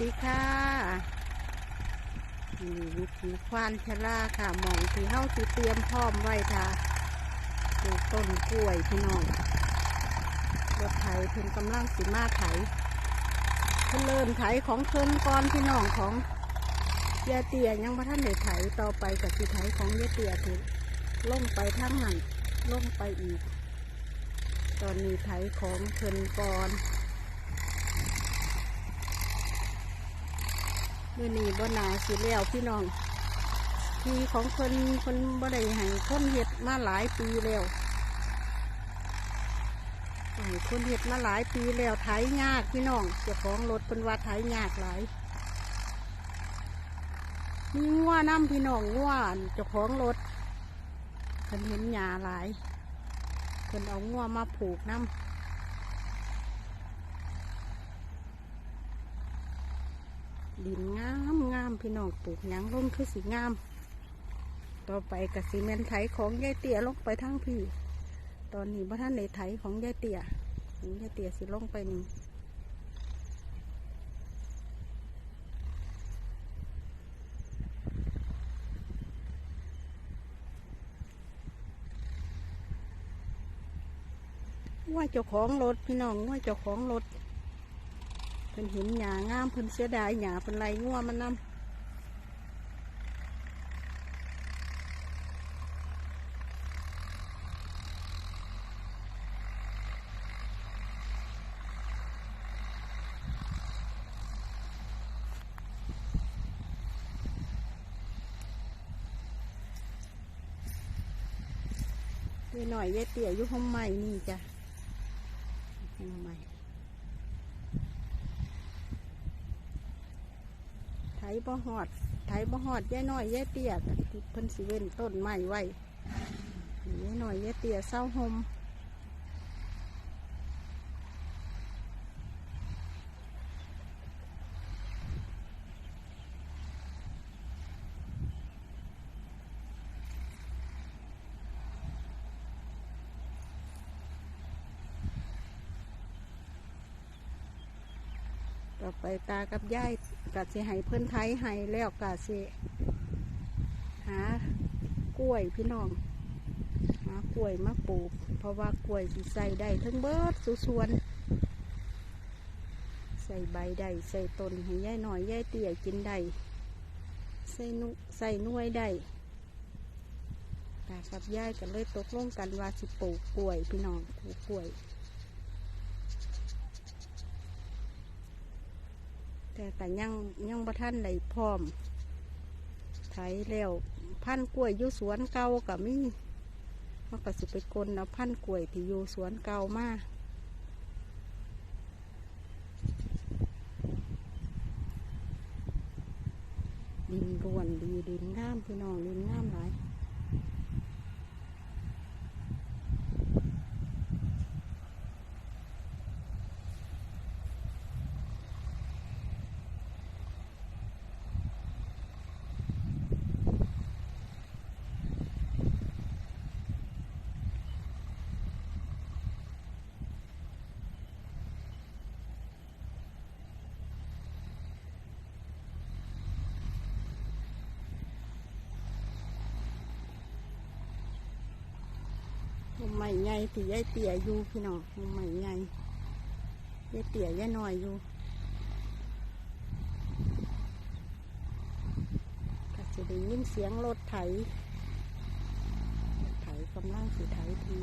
ดีค่ะนี่วิถีควานชะลาค่ะหมองที่เฮาสิเตรียมพร้อมไว้ค่ะปลูต้นกล้วยพี่น้องรถไถเพิ่นกำลังสิมาไถเพิ่นเริ่มไถของเพิ่นก่อนพี่น้องของยาเตียยังบ่ทันได้ไถต่อไปกับสิไถของยาเตียที่ลงไปทั้งหันล่งไปอีก ตอนนี้ไถของเพิ่นก่อน มื่อนี้บ่นาสิแล้วพี่น้อง ที่ของคนคนบ่ได้ให้คนเฮ็ดมาหลายปีแล้วให้คนเฮ็ดมาหลายปีแล้วไถยากพี่น้องเจ้าของรถเป็นว่าไถยากหลายมีงัวน้ำพี่น้องงัวนเจ้าของรถเพิ่นเห็นหญ้าหลายเพิ่นเอางัวมาผูกน้ำ ดินงามงามพี่น้องปลูกหยังลงคือสีงาม ต่อไปกับซีเมนไถของยายเตี่ยลงไปทั้งพี่ ตอนนี้พระท่านในไถของยายเตี่ยของยายเตี่ยสิลงไปนี่ว่าเจ้าของรถพี่น้องว่าเจ้าของรถ เพิ่นเห็นหญ้างามเพิ่นเสียดายหญ้าเพิ่นไล่งัวมันนำยาหน่อยยายเตี่ยอยู่ห้องใหม่นี่จ้ะห้องใหม่ ไถบ่หอดไถบ่หอดแย่น้อยแย่เตี้ยก็ที่เพิ่นสิเว้นต้นไม้ไว้ยายน้อยแย่เตี้ยเศร้าหม ต่อไปตากับยายกะสิให้เพิ่นไถให้แล้วกะสิหากล้วยพี่น้องหากล้วยมาปลูก เพราะว่ากล้วยสิใส่ได้ทั้งเบิดสุส่วน ใส่ใบได้ใส่ต้นให้ยายหน่อยยายเตี้ยกินได้ใส่นุใส่น่วยได้ตากับยายกันเลยตกลงกันว่าสิปลูกกล้วยพี่น้องปลูกกล้วย แต่แต่ยังยังบ่ท่านได้พร้อมไถแล้วพันธุ์กล้วยอยู่สวนเก่ากับมีเขาก็สิไปกลนเอาพันธุ์กล้วยที่อยู่สวนเก่ามาดินร่วนดีดินงามพี่น้องดินงามหลาย ไม้ใหญ่ที่ยายเตี่ยอยู่พี่น้องไม้ใหญ่ยายเตี่ยยายหน่อยอยู่ก็จะได้ยินเสียงรถไถรถไถกำลังสิไถที